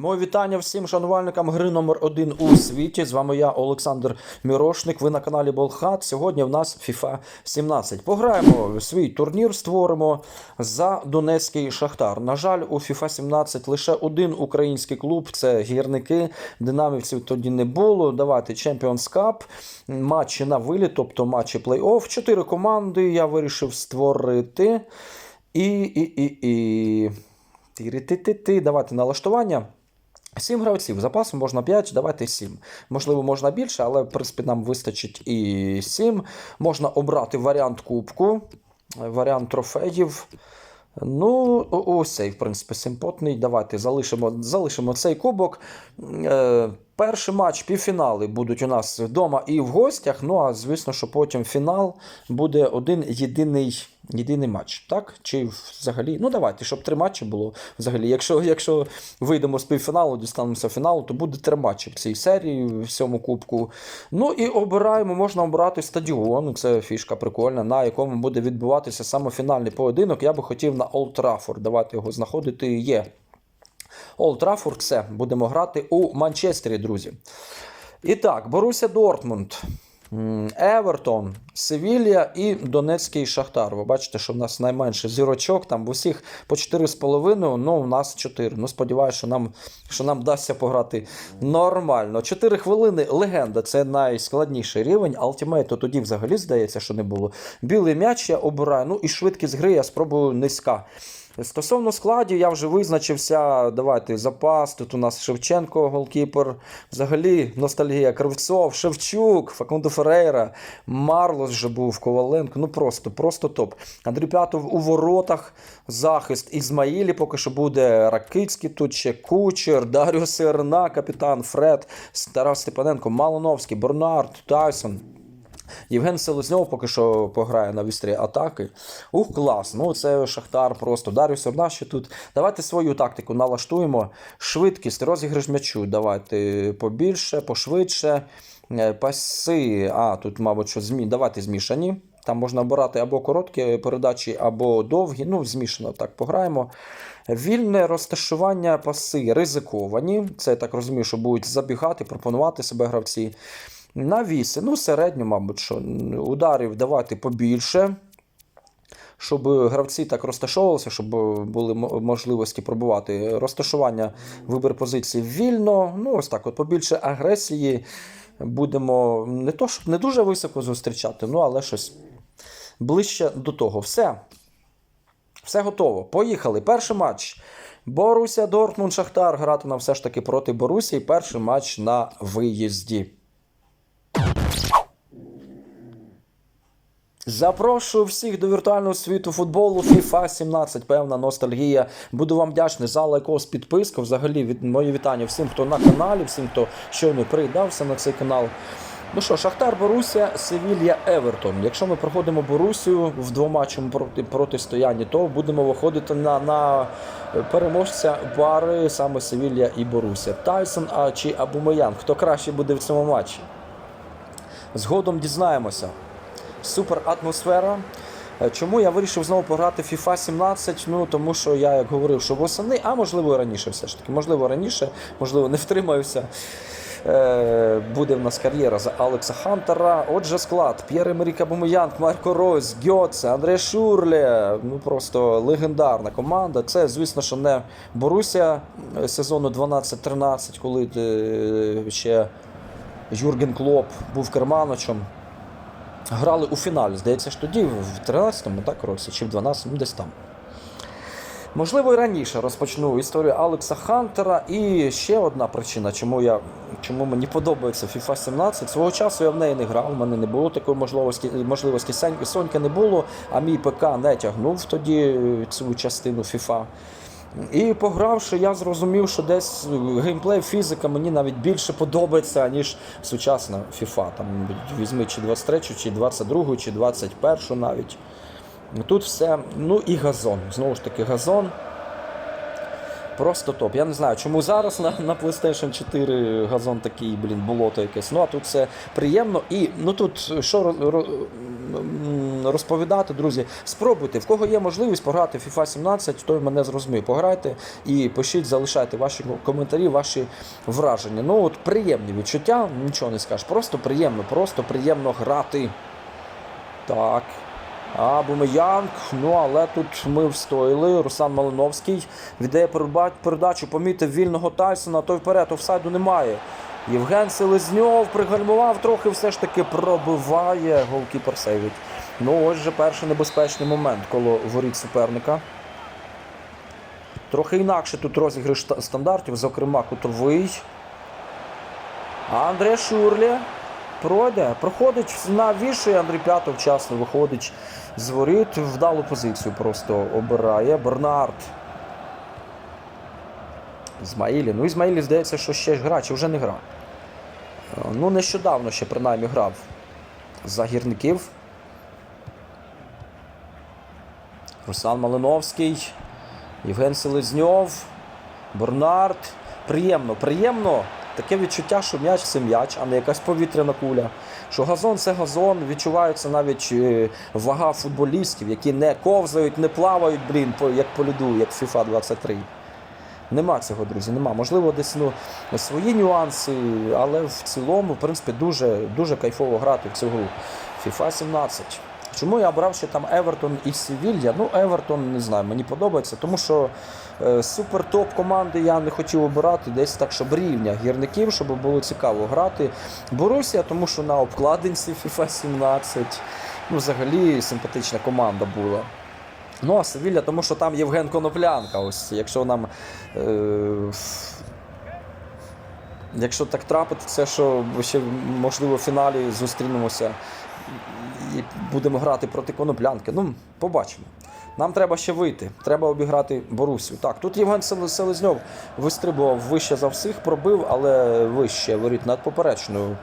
Моє вітання всім шанувальникам гри номер 1 у світі. З вами я, Олександр Мірошник. Ви на каналі Болхат. Сьогодні в нас FIFA 17. Пограємо свій турнір, створимо за Донецький Шахтар. На жаль, у FIFA 17 лише один український клуб це гірники. Динамівців тоді не було. Давайте Champions Cup, матчі на виліт, тобто матчі плей-офф. Чотири команди я вирішив створити. І. і, і, і... Ти-ри-ти-ти-ти. Давайте налаштування. Сім гравців. запас можна 5, давайте 7. Можливо, можна більше, але в принципі нам вистачить і 7. Можна обрати варіант кубку, варіант трофеїв. Ну, ось цей, в принципі, симпотний. Давайте залишимо, залишимо цей кубок. Е, перший матч, півфінали будуть у нас вдома і в гостях. Ну, а звісно, що потім фінал буде один єдиний, єдиний матч. Так? Чи взагалі? Ну, давайте, щоб три матчі було взагалі. Якщо, якщо вийдемо з півфіналу, дістанемося фіналу, то буде три матчі в цій серії, в цьому кубку. Ну і обираємо, можна обрати стадіон. Це фішка прикольна, на якому буде відбуватися саме фінальний поєдинок. Я би хотів на Олд Траффорд. Давайте його знаходити. Є. Олд будемо грати у Манчестері, друзі. І так, Боруся Дортмунд, Евертон, Севілія і Донецький Шахтар. Ви бачите, що в нас найменше зірочок, там в усіх по 4,5, ну у нас 4. Ну, сподіваюся, що нам, що нам вдасться пограти нормально. 4 хвилини легенда це найскладніший рівень. Алтімейту тоді взагалі здається, що не було. Білий м'яч я обираю. Ну і швидкість гри я спробую низька. Стосовно складів, я вже визначився. Давайте запас. Тут у нас Шевченко, голкіпер. Взагалі, ностальгія. Кривцов, Шевчук, Факундо Ферейра, Марлос вже був, Коваленко. Ну просто, просто топ. Андрій П'ятов у воротах. Захист Ізмаїлі поки що буде. Ракицький тут ще Кучер, Даріо Серна, капітан Фред, Тарас Степаненко, Малоновський, Бернард, Тайсон. Євген Селезньов поки що пограє на вістрі атаки. Ух, клас. Ну це Шахтар просто. Дар'юс ще тут. Давайте свою тактику налаштуємо. Швидкість, розіграш м'ячу. Давайте побільше, пошвидше. Е, Паси. А, тут, мабуть, що змі... давайте змішані. Там можна обирати або короткі передачі, або довгі. Ну, змішано так пограємо. Вільне розташування паси ризиковані. Це я так розумію, що будуть забігати, пропонувати себе гравці. Навіси, ну, середньо, мабуть, що ударів давати побільше, щоб гравці так розташовувалися, щоб були можливості пробувати. Розташування, вибір позиції вільно. Ну, ось так, от побільше агресії. Будемо не то, щоб не дуже високо зустрічати, ну, але щось ближче до того. Все. Все готово. Поїхали. Перший матч. Боруся Дортмунд Шахтар. Грати все ж таки проти Борусі. Перший матч на виїзді. Запрошую всіх до віртуального світу футболу FIFA 17. Певна ностальгія. Буду вам вдячний за лайкос, підписку. Взагалі, від мої вітання всім, хто на каналі, всім, хто щойно приєднався на цей канал. Ну що, Шахтар Борусія, Севілья Евертон. Якщо ми проходимо Борусію в двоматчому проти, протистоянні, то будемо виходити на, на переможця пари саме Севілья і Борусія. Тайсон а чи Абумеян. Хто краще буде в цьому матчі? Згодом дізнаємося. Супер атмосфера. Е, Чому я вирішив знову пограти FIFA 17? Ну тому що я як говорив, що восени, а можливо раніше все ж таки. Можливо, раніше, можливо, не втримаюся. Е, буде в нас кар'єра за Алекса Хантера. Отже, склад: П'єр Емерік Абумеянг, Марко Ройс, Гьоце, Андре Шурле. Ну просто легендарна команда. Це, звісно, що не Боруся е, сезону 12-13, коли ще Юрген Клоп був керманичем. Грали у фіналі, здається, ж тоді, в 13-му, так, році, чи в 12-му, десь там. Можливо, і раніше розпочну історію Алекса Хантера. І ще одна причина, чому я, чому мені подобається FIFA 17. Свого часу я в неї не грав, у мене не було такої можливості, можливості Сонька не було, а мій ПК не тягнув тоді цю частину FIFA. І погравши, я зрозумів, що десь геймплей, фізика мені навіть більше подобається, ніж сучасна FIFA. Там візьми чи 23, чи 22, чи 21 навіть. Тут все. Ну і газон. Знову ж таки, газон. Просто топ. Я не знаю, чому зараз на, на PlayStation 4 газон такий, блін, болото якесь. Ну а тут все приємно. І ну тут що ро- ро- розповідати, друзі. Спробуйте, в кого є можливість пограти в FIFA 17, той мене зрозуміє. Пограйте і пишіть, залишайте ваші коментарі, ваші враження. Ну от приємні відчуття, нічого не скажеш. Просто приємно, просто приємно грати. Так. А Бумеянг, ну але тут ми встояли. Руслан Малиновський віддає передачу, помітив вільного Тайсона, той вперед, офсайду немає. Євген Селезньов пригальмував, трохи все ж таки пробиває. Голкіпер сейвить. Ну, ось же перший небезпечний момент коло воріт суперника. Трохи інакше тут розіграш стандартів, зокрема кутовий. Андре Шурлі пройде, проходить на Андрій П'ятов вчасно виходить з воріт, вдалу позицію просто обирає. Бернард. Ізмаїлі. Ну, Ізмаїлі здається, що ще ж гра, чи вже не гра. Е, Ну, нещодавно ще принаймні грав за гірників. Руслан Малиновський, Євген Селезньов, Бернард. Приємно, приємно. Таке відчуття, що м'яч це м'яч, а не якась повітряна куля. Що газон це газон, відчувається навіть е, вага футболістів, які не ковзають, не плавають, блін, як по льоду, як FIFA 23. Нема цього, друзі, нема. Можливо, десь ну, свої нюанси, але в цілому, в принципі, дуже, дуже кайфово грати в цю гру. FIFA 17. Чому я обрав ще там Евертон і Севілья? Ну, Евертон, не знаю, мені подобається, тому що е, супер топ команди я не хотів обирати десь так, щоб рівня гірників, щоб було цікаво грати. Борусія, тому що на обкладинці FIFA 17 ну, взагалі симпатична команда була. Ну, а Севілля, тому що там Євген Коноплянка. Ось, якщо нам. Е, якщо так трапиться, що ще, можливо, в фіналі зустрінемося і будемо грати проти Коноплянки. Ну, побачимо. Нам треба ще вийти. Треба обіграти Борусю. Так, тут Євген Селезньов вистрибував вище за всіх, пробив, але вище воріт над поперечною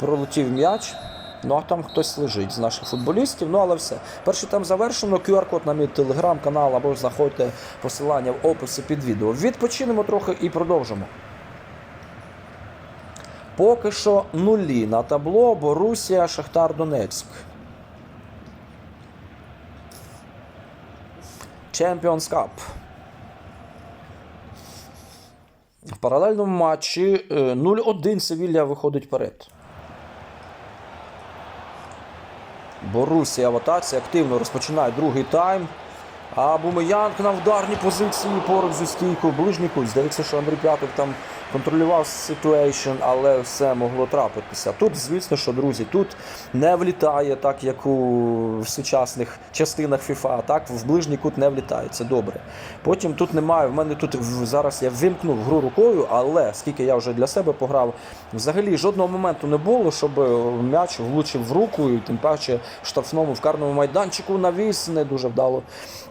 пролетів м'яч. Ну, а там хтось лежить з наших футболістів. Ну, але все. Перший там завершено. QR-код на мій телеграм-канал або знаходьте посилання в описі під відео. Відпочинемо трохи і продовжимо. Поки що нулі на табло Борусія Шахтар Донецьк. Champions Cup. В паралельному матчі е, 0-1 Севілля виходить вперед. Борусія в атаці активно розпочинає другий тайм. А Бумиянк на вдарній позиції поруч зі стійкою ближніку. Здається, що Андрій П'ятов там контролював ситуейшн, але все могло трапитися. Тут, звісно, що друзі, тут не влітає, так як у сучасних частинах FIFA, так в ближній кут не влітає. Це добре. Потім тут немає. В мене тут зараз я вимкнув гру рукою, але скільки я вже для себе пограв, взагалі жодного моменту не було, щоб м'яч влучив в руку, і тим паче в штрафному в карному майданчику навіс не дуже вдало.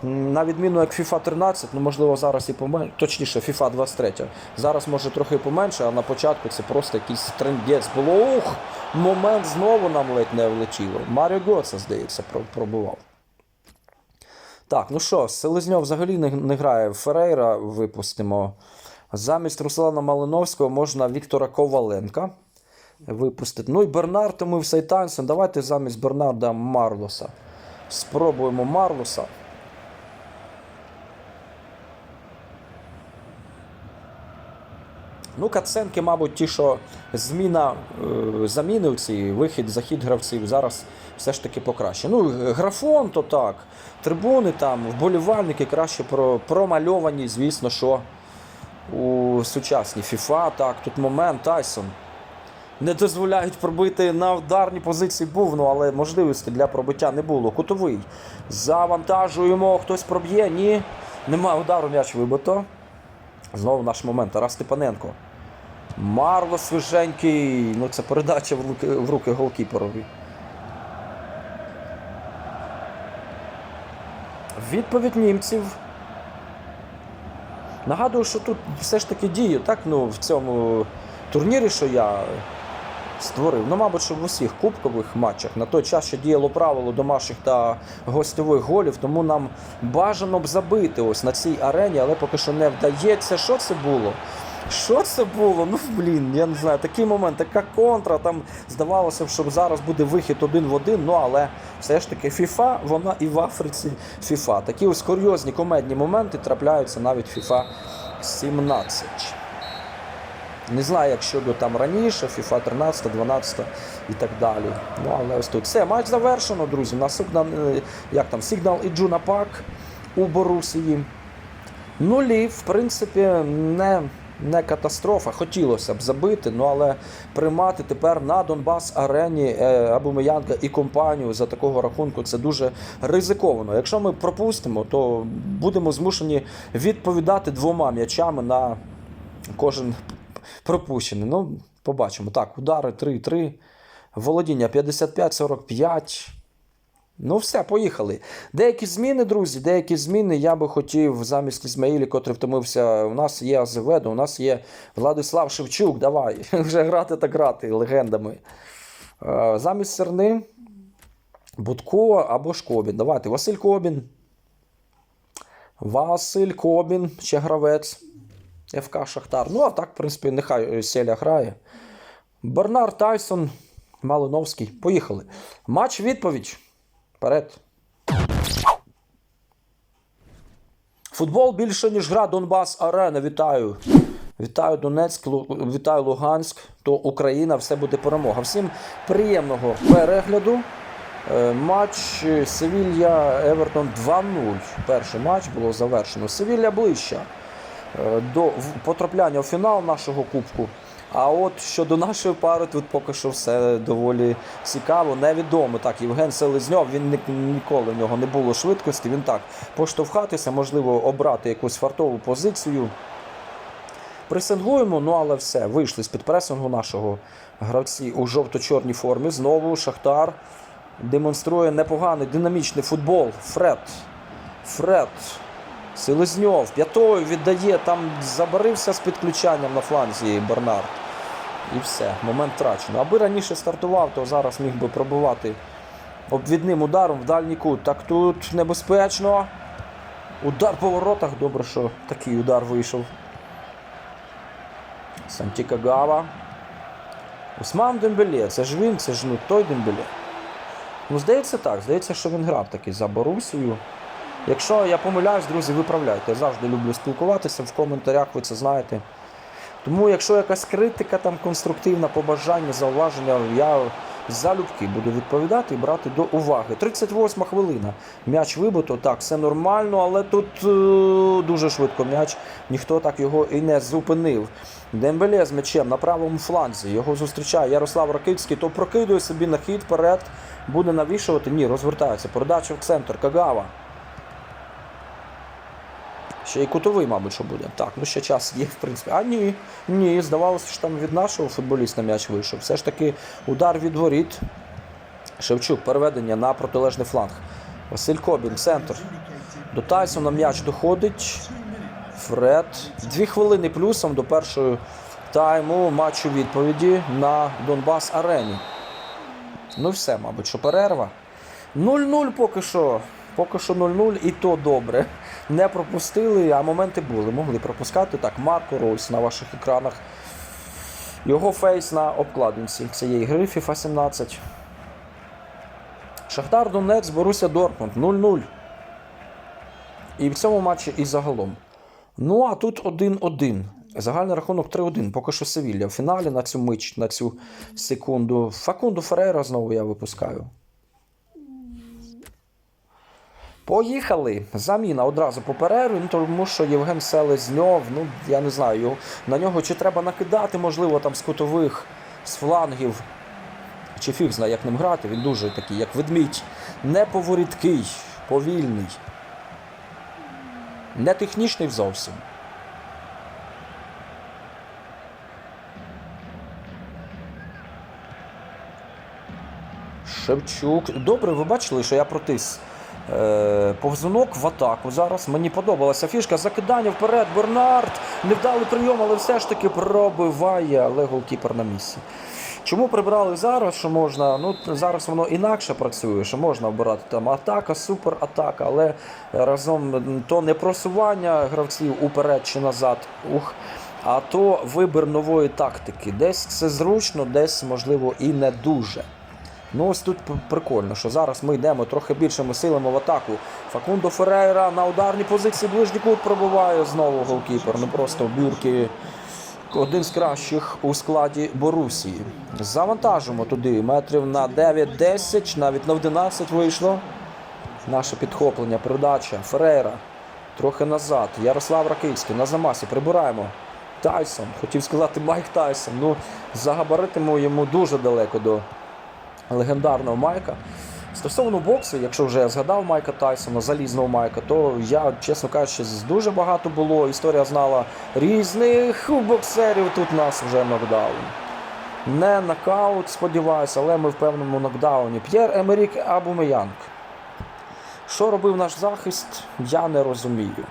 На відміну як FIFA 13, ну можливо зараз і поменше, точніше, FIFA 23. Зараз може трохи поменше, а на початку це просто якийсь трендець було. Ух! Момент знову нам ледь не влетіло. Маріо Гоца, здається, пробував. Так, ну що, Селезньов взагалі не, не грає. Ферейра випустимо. Замість Руслана Малиновського можна Віктора Коваленка випустити. Ну і Бернард, тому і Сейтансен. Давайте замість Бернарда Марлоса. Спробуємо Марлоса. Ну, каценки, мабуть, ті, що зміна е, заміни у цій вихід, захід гравців зараз все ж таки покраще. Ну, графон, то так. Трибуни там, вболівальники краще про, промальовані, звісно, що у сучасній FIFA. Так, тут момент Тайсон. Не дозволяють пробити на ударній позиції був, але можливості для пробиття не було. Кутовий. Завантажуємо, хтось проб'є. Ні. Нема удару, м'яч вибито. Знову наш момент. Тарас Степаненко. Марло свіженький. Ну, це передача в руки, в руки голкіперові. Відповідь німців. Нагадую, що тут все ж таки діє, так, ну, в цьому турнірі, що я створив. Ну, мабуть, що в усіх кубкових матчах на той час ще діяло правило домашніх та гостьових голів, тому нам бажано б забити ось на цій арені, але поки що не вдається. Що це було? Що це було? Ну блін, я не знаю, такий момент, така контра. Там здавалося що зараз буде вихід один в один. Ну але все ж таки FIFA, вона і в Африці FIFA. Такі ось курйозні комедні моменти трапляються навіть FIFA 17. Не знаю, як щодо там раніше, FIFA 13, 12 і так далі. Ну, але ось тут все, матч завершено, друзі. Наступна, е, як там, Сигнал і Джуна Пак у Борусії. Нулі, в принципі, не, не катастрофа. Хотілося б забити, ну але приймати тепер на Донбас арені е, Абумеянка і компанію за такого рахунку це дуже ризиковано. Якщо ми пропустимо, то будемо змушені відповідати двома м'ячами на кожен пропущений. Ну, побачимо. Так, удари 3-3. Володіння 55-45. Ну, все, поїхали. Деякі зміни, друзі, деякі зміни я би хотів замість Ізмаїлі, котрий втомився. У нас є Азеведо, у нас є Владислав Шевчук. Давай. Вже грати та грати легендами. Е, Замість Серни Будко або Шкобін. Давайте. Василь Кобін. Василь Кобін, ще гравець. ФК Шахтар. Ну, а так, в принципі, нехай Селя грає. Бернар Тайсон, Малиновський. Поїхали. Матч відповідь. Вперед. Футбол більше, ніж гра Донбас Арена. Вітаю. Вітаю Донецьк, вітаю Луганськ. То Україна, все буде перемога. Всім приємного перегляду. Е, Матч Севілья Евертон 2-0. Перший матч було завершено. Севілья ближче е, до потрапляння у фінал нашого кубку. А от щодо нашої пари, тут поки що все доволі цікаво, невідомо. Так, Євген Селезньов, він ні- ніколи в нього не було швидкості. Він так поштовхатися, можливо, обрати якусь фартову позицію. Пресингуємо, ну але все, вийшли з-під пресингу нашого гравці у жовто-чорній формі. Знову Шахтар демонструє непоганий динамічний футбол. Фред. Фред. Селезньов п'ятою віддає, там забарився з підключанням на фланзі Бернард. І все, момент втрачено. Аби раніше стартував, то зараз міг би пробивати обвідним ударом в дальній кут. Так тут небезпечно. Удар по воротах. Добре, що такий удар вийшов. Сантіка Гава. Усман Дембеле. Це ж він, це ж ну той Дембеле. Ну, здається так. Здається, що він грав таки за Борусію. Якщо я помиляюсь, друзі, виправляйте. Я завжди люблю спілкуватися в коментарях, ви це знаєте. Тому, якщо якась критика там конструктивна, побажання, зауваження, я залюбки буду відповідати і брати до уваги. 38 хвилина. М'яч вибито, так, все нормально, але тут е, дуже швидко м'яч, ніхто так його і не зупинив. Дембеле з м'ячем на правому фланзі. Його зустрічає Ярослав Ракицький, то прокидує собі на хід вперед, буде навішувати. Ні, розвертається. Передача в центр. Кагава. Ще й кутовий, мабуть, що буде. Так, ну ще час є, в принципі. А ні, ні, здавалося, що там від нашого футболіста м'яч вийшов. Все ж таки удар від воріт. Шевчук, переведення на протилежний фланг. Василь Кобін, центр. До Тайсона м'яч доходить. Фред. Дві хвилини плюсом до першої тайму матчу відповіді на Донбас Арені. Ну все, мабуть, що перерва. 0-0 поки що. Поки що 0-0 і то добре. Не пропустили, а моменти були. Могли пропускати. Так, Марко Ройс на ваших екранах. Його фейс на обкладинці цієї гри FIFA 17. Шахтар Донець, Боруся Дортмунд 0-0. І в цьому матчі і загалом. Ну, а тут 1-1. Загальний рахунок 3-1. Поки що Севілля. В фіналі на цю мить, на цю секунду. Факунду Ферейра знову я випускаю. Поїхали. Заміна одразу по перерві, ну, тому що Євген Селезньов, ну я не знаю, на нього чи треба накидати, можливо, там з кутових, з флангів. Чи фіг знає, як ним грати. Він дуже такий, як ведмідь. Неповорідкий, повільний. Не технічний зовсім. Шевчук. Добре, ви бачили, що я протис. Е, повзунок в атаку зараз. Мені подобалася фішка. Закидання вперед. Бернард. Невдалий прийом, але все ж таки пробиває, але голкіпер на місці. Чому прибрали зараз, що можна? Ну, зараз воно інакше працює, що можна обирати там атака, суператака, але разом то не просування гравців уперед чи назад. Ух. а то вибір нової тактики. Десь це зручно, десь, можливо, і не дуже. Ну, ось тут прикольно, що зараз ми йдемо трохи більшими силами в атаку. Факундо Ферейра на ударній позиції ближній кут пробиває знову голкіпер. Ну просто бюрки один з кращих у складі Борусії. Завантажимо туди метрів на 9-10, навіть на 11 вийшло. Наше підхоплення, передача. Ферейра. Трохи назад. Ярослав Ракицький на замасі. Прибираємо. Тайсон. Хотів сказати Майк Тайсон. Ну, за габаритами йому дуже далеко до легендарного Майка. Стосовно боксу, якщо вже я згадав Майка Тайсона, залізного Майка, то я, чесно кажучи, дуже багато було. Історія знала різних боксерів. Тут нас вже нокдаун. Не нокаут, сподіваюся, але ми в певному нокдауні. П'єр Емерік Абумеянг. Що робив наш захист, я не розумію.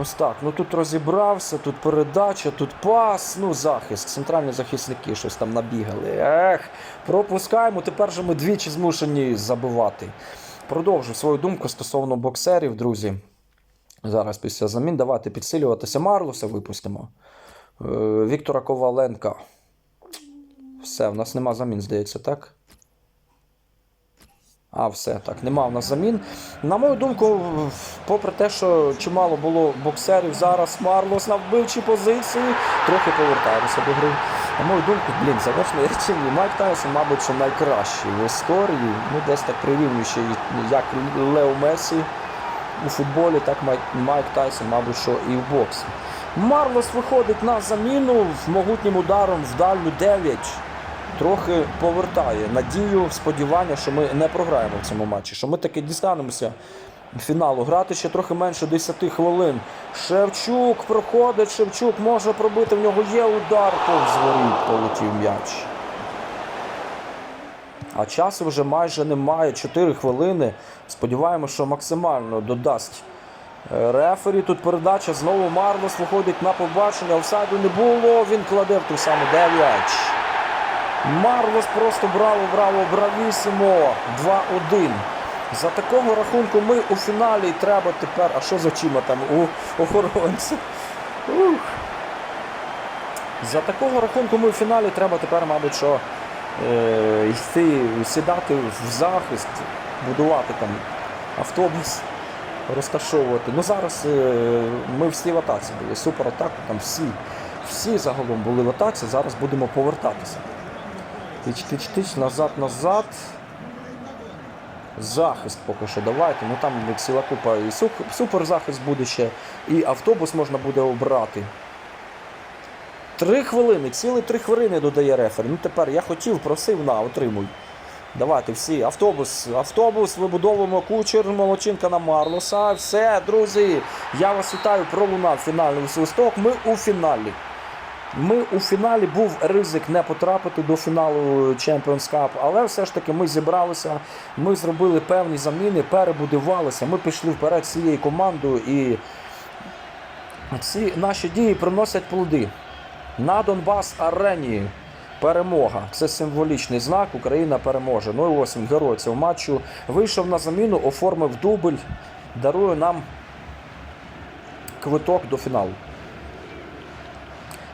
Ось так. Ну тут розібрався, тут передача, тут пас, ну захист. Центральні захисники щось там набігали. Ех, пропускаємо. Тепер же ми двічі змушені забивати. Продовжу свою думку стосовно боксерів, друзі. Зараз після замін давайте підсилюватися. Марлоса випустимо. Е, Віктора Коваленка. Все, в нас нема замін, здається, так? А, все, так, нема в нас замін. На мою думку, попри те, що чимало було боксерів, зараз Марлос на вбивчій позиції, трохи повертаємося до гри. На мою думку, блін, завершено речення. Майк Тайсон, мабуть, що найкращий в історії. Ну, десь так прирівнюючи, як Лео Месі у футболі, так Майк, Майк Тайсон, мабуть, що і в боксі. Марлос виходить на заміну з могутнім ударом в дальню 9 трохи повертає надію, сподівання, що ми не програємо в цьому матчі, що ми таки дістанемося фіналу. Грати ще трохи менше 10 хвилин. Шевчук проходить, Шевчук може пробити. В нього є удар, повз воріт полетів м'яч. А часу вже майже немає. 4 хвилини. Сподіваємося, що максимально додасть е, рефері. Тут передача знову Марлос виходить на побачення. Офсайду не було. Він кладе в ту саму 9. Марлос просто браво, браво, бравісімо. 2-1. За такого рахунку ми у фіналі треба тепер. А що за чима там у охоронця? Ух. За такого рахунку ми у фіналі треба тепер, мабуть, що е, йти, сідати в захист, будувати там автобус, розташовувати. Ну зараз е, ми всі в атаці були. Супер атаку, там всі, всі загалом були в атаці, зараз будемо повертатися. Тич-тич-тич, назад, назад. Захист поки що давайте. Ну там ціла купа і суп- суперзахист буде ще, і автобус можна буде обрати. Три хвилини, цілі три хвилини додає рефері. Ну тепер я хотів, просив, на, отримуй. Давайте всі. Автобус, автобус, вибудовуємо кучер, молочинка на Марлоса. Все, друзі, я вас вітаю, пролунав фінальний свисток. Ми у фіналі. Ми у фіналі був ризик не потрапити до фіналу Champions Cup, але все ж таки ми зібралися, ми зробили певні заміни, перебудувалися, ми пішли вперед цією командою і ці наші дії приносять плоди. На Донбас арені перемога. Це символічний знак. Україна переможе. Ну і ось він, герой цього матчу. Вийшов на заміну, оформив дубль, дарує нам квиток до фіналу.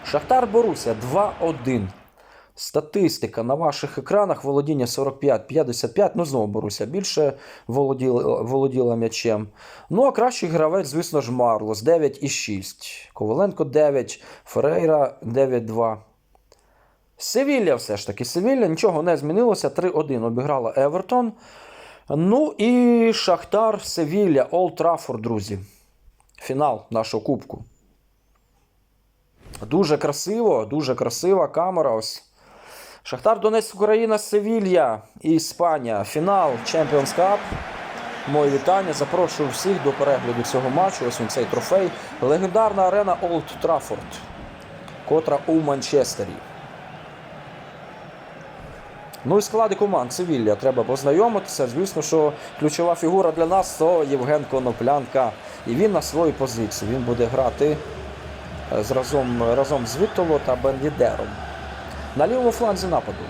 Шахтар Боруся 2-1. Статистика на ваших екранах володіння 45-55. Ну, знову Боруся більше володіла, володіла м'ячем. Ну, а кращий гравець, звісно ж, Марлос 9,6. Коваленко 9, Ферейра 9-2. Севілля все ж таки. Севілля нічого не змінилося. 3-1 обіграла Евертон. Ну і Шахтар Севілля, Олд Траффорд, друзі. Фінал нашого кубку. Дуже красиво, дуже красива камера. Ось. Шахтар Донецьк, Україна, Севілья і Іспанія. Фінал Champions Cup. Мої вітання. Запрошую всіх до перегляду цього матчу. Ось він цей трофей. Легендарна арена Олд Траффорд, котра у Манчестері. Ну і склади команд Севілля треба познайомитися. Звісно, що ключова фігура для нас то Євген Коноплянка. І він на своїй позиції. Він буде грати разом, разом з Вітоло та Бенвідером. На лівому фланзі нападу.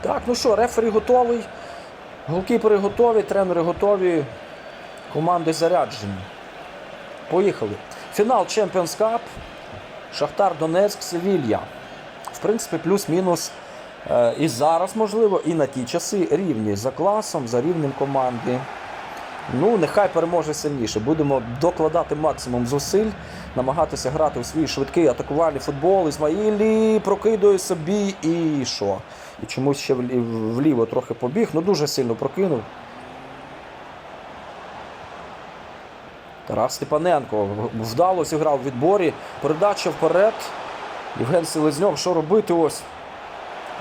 Так, ну що, рефері готовий. Голкіпери готові, тренери готові, команди заряджені. Поїхали. Фінал Champions Cup. Шахтар Донецьк, Севілья. В принципі, плюс-мінус е, і зараз, можливо, і на ті часи рівні за класом, за рівнем команди. Ну, нехай переможе сильніше. Будемо докладати максимум зусиль, намагатися грати у свій швидкий атакувальний футбол. Ізмаїлі прокидує собі і що? І чомусь ще вліво трохи побіг. Ну дуже сильно прокинув. Тарас Степаненко вдало зіграв в відборі. Передача вперед. Євген Селезньов, що робити ось?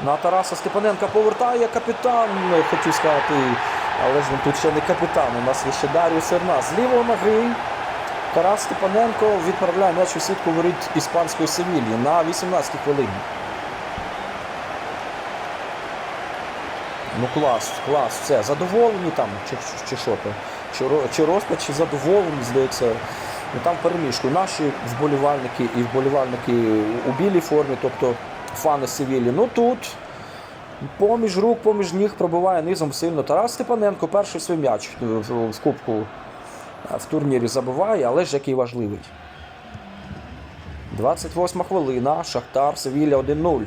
На Тараса Степаненка повертає капітан, хотів сказати, але ж він тут ще не капітан. У нас ще Дар'ю Серна. З лівої ноги Тарас Степаненко відправляє м'яч у сітку воріт іспанської Севілії на 18-й хвилині. Ну клас, клас, все, задоволені там, чи, чи що то? Чи, чи розпач, чи задоволені, здається. Ну там перемішку. Наші вболівальники і вболівальники у білій формі, тобто фани Севілі. Ну тут поміж рук, поміж ніг пробиває низом сильно. Тарас Степаненко перший свій м'яч в, кубку е, в турнірі забиває, але ж який важливий. 28 хвилина. Шахтар Севілля 1-0.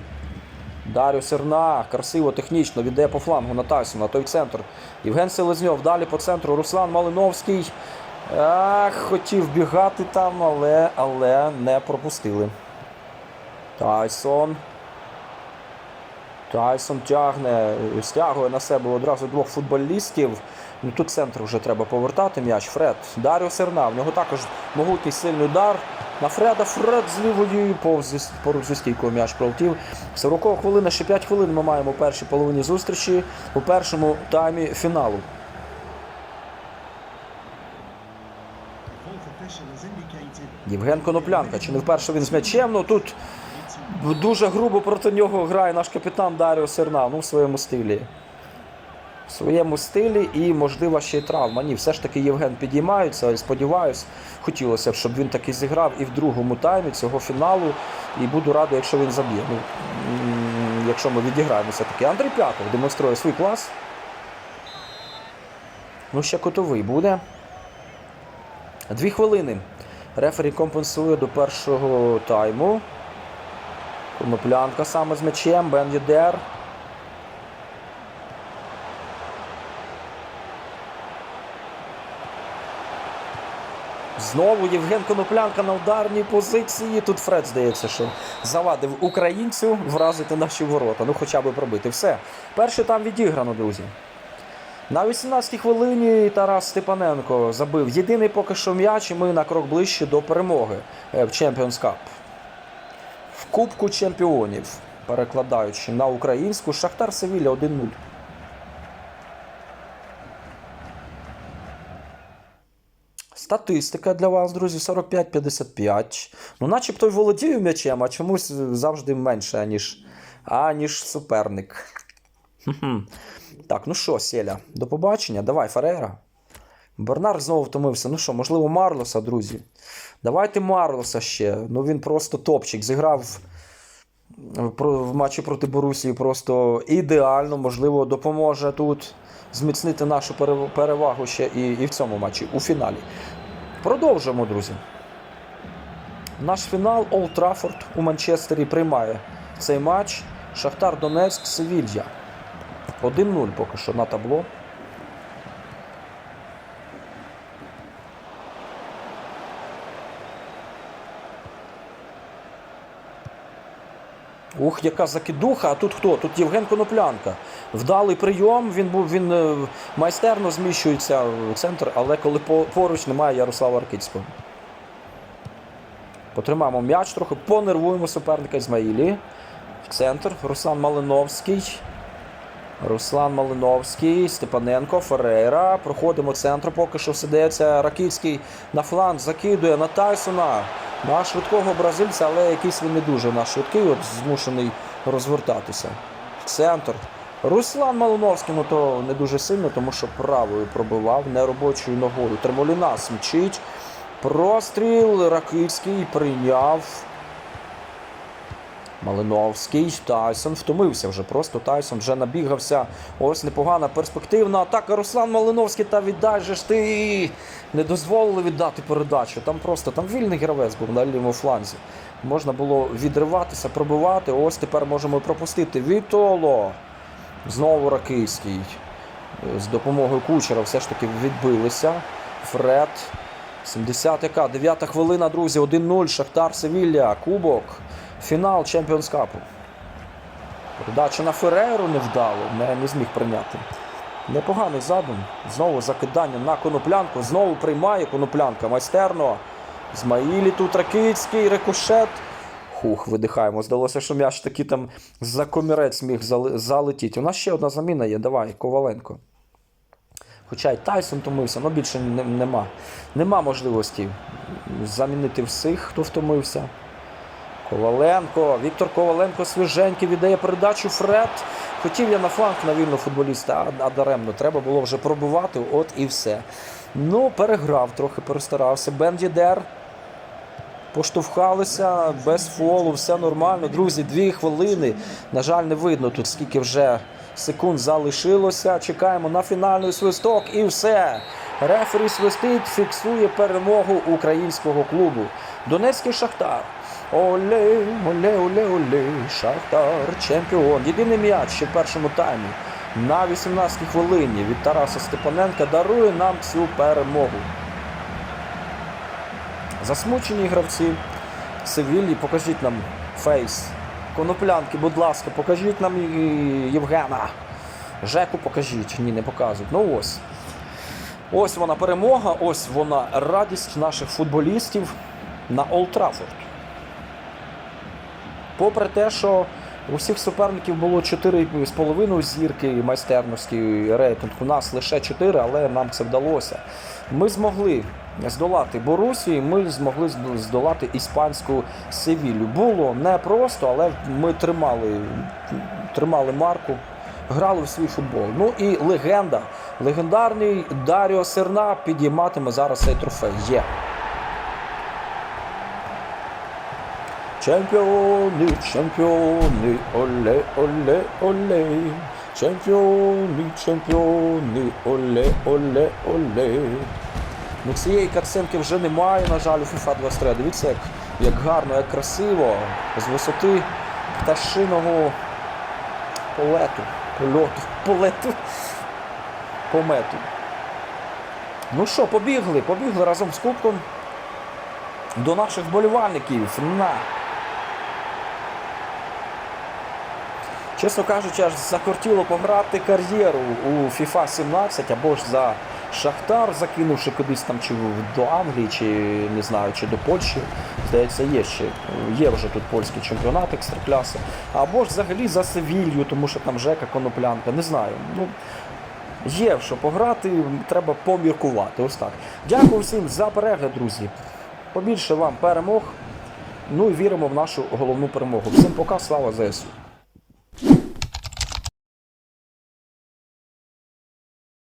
Дарю Серна красиво, технічно віддає по флангу на той центр. Євген Селезньов. Далі по центру Руслан Малиновський. Ах, хотів бігати там, але, але не пропустили. Тайсон. Тайсон тягне, стягує на себе одразу двох футболістів. Ну тут центр вже треба повертати м'яч. Фред. Даріо Серна. В нього також могутній сильний удар. На Фреда Фред з лівої повз поруч зі стійкою м'яч пролетів. 40 хвилина, ще 5 хвилин ми маємо у першій половині зустрічі у першому таймі фіналу. Євген Коноплянка. Чи не вперше він з м'ячем? Ну тут дуже грубо проти нього грає наш капітан Даріо Серна. Ну, в своєму стилі. В своєму стилі і, можливо, ще й травма. Ні, все ж таки Євген підіймається. Сподіваюсь, хотілося б, щоб він таки зіграв і в другому таймі цього фіналу. І буду радий, якщо він заб'є. Ну, якщо ми відіграємося таки. Андрій П'ятов демонструє свій клас. Ну, ще котовий буде. Дві хвилини. Рефері компенсує до першого тайму. Коноплянка саме з м'ячем, Бен Єдер. Знову Євген Коноплянка на ударній позиції. Тут Фред, здається, що завадив українцю вразити наші ворота. Ну, хоча б пробити. Все. Перший там відіграно, друзі. На 18-й хвилині Тарас Степаненко забив єдиний поки що м'яч, і ми на крок ближче до перемоги е, в Champions Cup. Кубку чемпіонів, перекладаючи на українську, Шахтар Севілля 1-0. Статистика для вас, друзі, 45-55. Ну, начебто й володію м'ячем, а чомусь завжди менше, аніж, аніж суперник. Так, ну що, Селя, до побачення. Давай, Ферейра. Бернар знову втомився. Ну що, можливо, Марлоса, друзі. Давайте Марлоса ще. Ну він просто топчик. Зіграв в матчі проти Борусії просто ідеально. Можливо, допоможе тут зміцнити нашу перевагу ще і, і в цьому матчі, у фіналі. Продовжуємо, друзі. Наш фінал Олд Траффорд у Манчестері приймає цей матч. Шахтар Донецьк, Севілья. 1-0 поки що на табло. Ух, яка закидуха, а тут хто? Тут Євген Коноплянка. Вдалий прийом, він був він е, майстерно зміщується в центр, але коли поруч немає Ярослава Аркицького. Потримаємо м'яч трохи, понервуємо суперника Ізмаїлі. В центр Руслан Малиновський. Руслан Малиновський, Степаненко, Ферейра. Проходимо центр, поки що сидеться. Ракицький на фланг закидує на Тайсона. На швидкого бразильця, але якийсь він не дуже на швидкий, от змушений розвертатися. Центр. Руслан Малиновський, ну то не дуже сильно, тому що правою пробивав неробочою ногою. Термолінас смічить. Простріл Ракицький прийняв. Малиновський. Тайсон втомився вже. Просто Тайсон вже набігався. Ось непогана перспективна атака. Руслан Малиновський та віддай же ж ти. Не дозволили віддати передачу. Там просто там вільний гравець був на лівому фланзі. Можна було відриватися, пробивати. Ось тепер можемо пропустити. Вітоло. Знову Ракийський. З допомогою кучера все ж таки відбилися. Фред. 70 яка? 9 хвилина, друзі. 1-0. Шахтар Севілля. Кубок. Фінал Чемпіонс Капу. Передача на Ферейру невдало, не, не зміг прийняти. Непоганий задум. Знову закидання на коноплянку. Знову приймає коноплянка. Майстерно. Змаїлі тут Ракицький, рикошет. Хух, видихаємо. Здалося, що м'яч таки там за комірець міг залетіти. У нас ще одна заміна є. Давай, Коваленко. Хоча й Тайсон втомився, але більше не- нема. Нема можливості замінити всіх, хто втомився. Коваленко. Віктор Коваленко свіженький віддає передачу Фред. Хотів я на фланг на вільного футболіста, а, даремно. Треба було вже пробувати, от і все. Ну, переграв, трохи перестарався. Бен Дідер. Поштовхалися без фолу, все нормально. Друзі, дві хвилини. На жаль, не видно тут, скільки вже секунд залишилося. Чекаємо на фінальний свисток і все. Рефері свистить, фіксує перемогу українського клубу. Донецький Шахтар. Оле, оле, оле, оле, Шахтар, чемпіон. Єдиний м'яч ще в першому таймі. На 18-й хвилині від Тараса Степаненка дарує нам цю перемогу. Засмучені гравці Севілії, покажіть нам фейс. Коноплянки, будь ласка, покажіть нам Євгена. Жеку покажіть. Ні, не показують. Ну ось. Ось вона перемога, ось вона радість наших футболістів на Олд Траффорд. Попри те, що у всіх суперників було 4,5 зірки майстерності рейтинг. У нас лише 4, але нам це вдалося. Ми змогли здолати Борусію, ми змогли здолати іспанську Севілю. Було непросто, але ми тримали, тримали марку, грали в свій футбол. Ну і легенда, легендарний Даріо Серна підійматиме зараз цей трофей. Є. Чемпіони, чемпіони, оле, оле, оле. Чемпіони, чемпіони, оле, оле, оле. Ну цієї картинки вже немає, на жаль, у FIFA 23. Дивіться, як, як гарно, як красиво. З висоти пташиного полету. Польоту, полету. Помету. Ну що, побігли, побігли разом з кубком до наших болівальників. На. Чесно кажучи, аж закортіло пограти кар'єру у FIFA 17 або ж за Шахтар, закинувши кудись там чи до Англії, чи не знаю, чи до Польщі. Здається, є ще є вже тут польський чемпіонат екстракляси. Або ж взагалі за Севілью, тому що там Жека Коноплянка. Не знаю. Ну, Є що пограти, треба поміркувати. Ось так. Дякую всім за перегляд, друзі. Побільше вам перемог. Ну і віримо в нашу головну перемогу. Всім пока, слава ЗСУ.